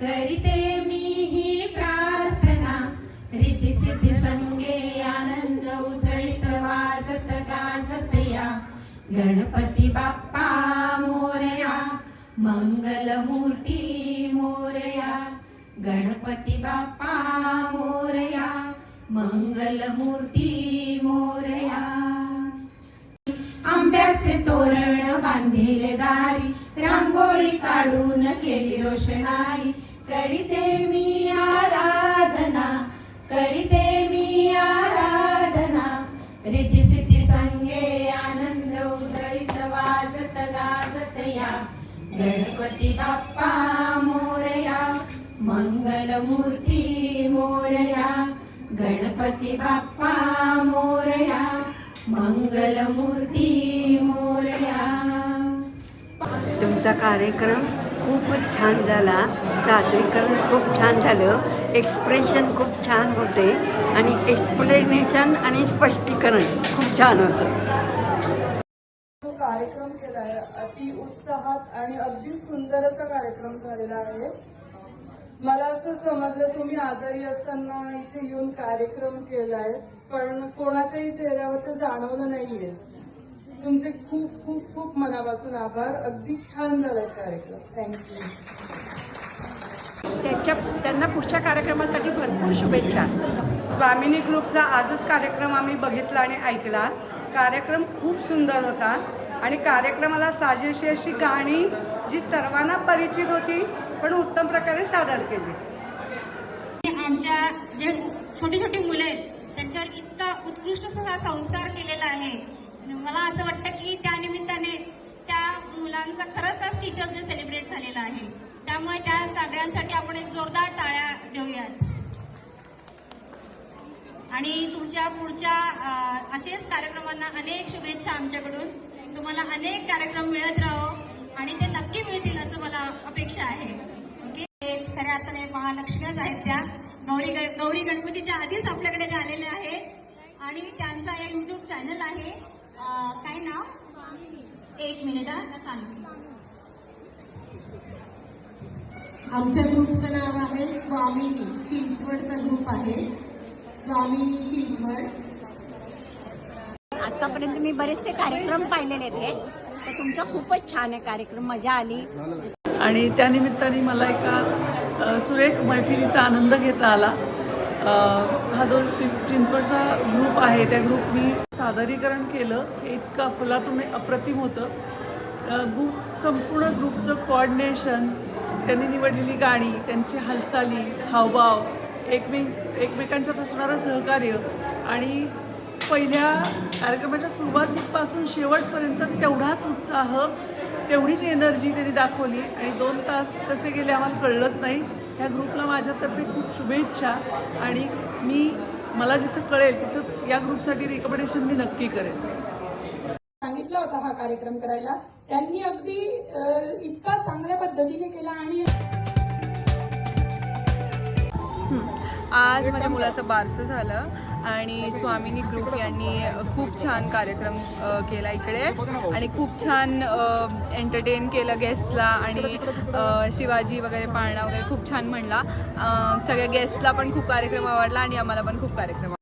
करीते मी ही प्रार्थना. रिती सिद्धी संगे आनंद उतळी वाजत गाजत या. गणपती बाप्पा मोरया मंगल मूर्ती मोरया. गणपती बाप्पा मोरया मंगल मूर्ती मोरया. केली रोषणाई करीते मी आराधना करीते मी आराधना. रिती सिद्धी संगे आनंद उदळीत वाजत गाजत या. गणपती बाप्पा मोरया मंगल मूर्ती मोरया. गणपती बाप्पा मोरया मंगल मूर्ती मोरया. तुमचा कार्यक्रम खूपच छान झाला. सादरीकरण खूप छान झालं. एक्सप्रेशन खूप छान होते. आणि एक्सप्लेनेशन आणि स्पष्टीकरण खूप छान होतं. कार्यक्रम कार्यक्रम केलाय. अति उत्साहात आणि अगदी सुंदर असा कार्यक्रम झालेला आहे. मला असं समजलं तुम्ही आजारी असताना इथे येऊन कार्यक्रम केलाय पण कोणाच्याही चेहऱ्यावर ते जाणवलं नाहीये. तुमचे खूप खूप खूप मनापासून आभार. अगदी छान झालाय कार्यक्रम. थँक्यू त्यांच्या त्यांना पुढच्या कार्यक्रमासाठी भरपूर शुभेच्छा. स्वामिनी ग्रुपचा आजच कार्यक्रम आम्ही बघितला आणि ऐकला. कार्यक्रम खूप सुंदर होता. आणि कार्यक्रमाला साजेशी अशी गाणी जी सर्वांना परिचित होती पण उत्तम प्रकारे सादर केली. आमच्या जे छोटी छोटी मुलं आहेत त्यांच्यावर इतका उत्कृष्ट असा हा संस्कार केलेला आहे. मला असं वाटतं की त्या निमित्ताने त्या मुलांचा खरंच आज टीचर्स डे सेलिब्रेट झालेला आहे. त्यामुळे त्या सगळ्यांसाठी आपण एक जोरदार टाळ्या देऊयात. आणि तुमच्या पुढच्या असेच कार्यक्रमांना अनेक शुभेच्छा आमच्याकडून. तुम्हाला अनेक कार्यक्रम मिळत राहो आणि ते नक्की मिळतील असं मला अपेक्षा आहे. ओके? हे खऱ्या अर्थाने महालक्ष्मीच आहेत त्या. गौरी गौरी गणपतीच्या आधीच आपल्याकडे झालेल्या आहे आणि त्यांचा या युट्यूब चॅनल आहे. काय नाव? एक मिनिट सांगते. आमच्या ग्रुपचं नाव आहे स्वामिनी. चिंचवडचा ग्रुप आहे. स्वामिनी चिंचवड. आतापर्यंत मी बरेचसे कार्यक्रम पाहिलेले आहेत तर तुमचा खूपच छान आहे कार्यक्रम. मजा आली. आणि त्यानिमित्ताने मला एका सुरेख मैफिलीचा आनंद घेता आला. हा जो चिंचवडचा ग्रुप आहे त्या ग्रुपनी सादरीकरण केलं. हे इतकं अफलातून अप्रतिम होतं. ग्रुप संपूर्ण ग्रुपचं कोऑर्डिनेशन त्यांनी निवडलेली गाणी त्यांची हालचाली हावभाव एकमेक एकमेकांच्यात असणारं सहकार्य आणि पहिल्या कार्यक्रमाच्या सुरुवातीपासून शेवटपर्यंत तेवढाच उत्साह तेवढीच एनर्जी त्यांनी दाखवली आणि दोन तास कसे गेले आम्हाला कळलंच नाही. ह्या ग्रुपला माझ्यातर्फे खूप शुभेच्छा आणि मी मला जिथं कळेल तिथं या ग्रुपसाठी रिकमेंडेशन मी नक्की करेन. सांगितला होता हा कार्यक्रम करायला. त्यांनी अगदी इतका चांगल्या पद्धतीने केला आणि आज माझ्या मुलाचं बारसं झालं. आणि स्वामिनी ग्रुप यांनी खूप छान कार्यक्रम केला इकडे. आणि खूप छान एंटरटेन केलं गेस्टला आणि शिवाजी वगैरे पाळणा वगैरे खूप छान म्हणला. सगळ्या गेस्टला पण खूप कार्यक्रम आवडला आणि आम्हाला पण खूप कार्यक्रम